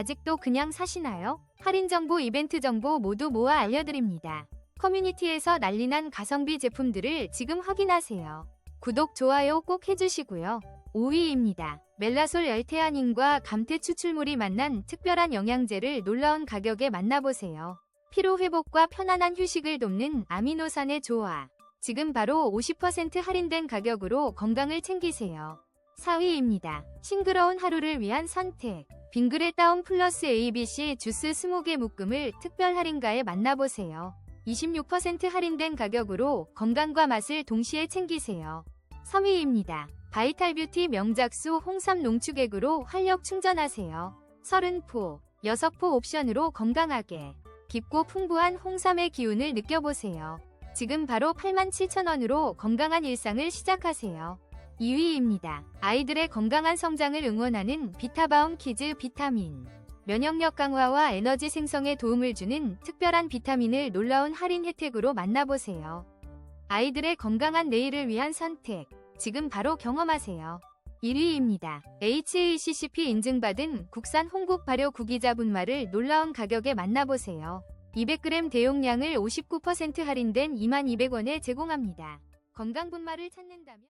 아직도 그냥 사시나요? 할인 정보, 이벤트 정보 모두 모아 알려드립니다. 커뮤니티에서 난리난 가성비 제품들을 지금 확인하세요. 구독, 좋아요 꼭 해주시고요. 5위입니다. 멜라솔 엘테아닌과 감태 추출물이 만난 특별한 영양제를 놀라운 가격에 만나보세요. 피로 회복과 편안한 휴식을 돕는 아미노산의 조화. 지금 바로 50% 할인된 가격으로 건강을 챙기세요. 4위입니다. 싱그러운 하루를 위한 선택. 빙그레 다운 플러스 ABC 주스 20개 묶음을 특별 할인가에 만나보세요. 26% 할인된 가격으로 건강과 맛을 동시에 챙기세요. 3위입니다. 바이탈 뷰티 명작수 홍삼 농축액으로 활력 충전하세요. 30포, 6포 옵션으로 건강하게 깊고 풍부한 홍삼의 기운을 느껴보세요. 지금 바로 87,000원으로 건강한 일상을 시작하세요. 2위입니다. 아이들의 건강한 성장을 응원하는 비타바움 키즈 비타민. 면역력 강화와 에너지 생성에 도움을 주는 특별한 비타민을 놀라운 할인 혜택으로 만나보세요. 아이들의 건강한 내일을 위한 선택. 지금 바로 경험하세요. 1위입니다. HACCP 인증받은 국산 홍국 발효 구기자 분말을 놀라운 가격에 만나보세요. 200g 대용량을 59% 할인된 22,200원에 제공합니다. 건강 분말을 찾는다면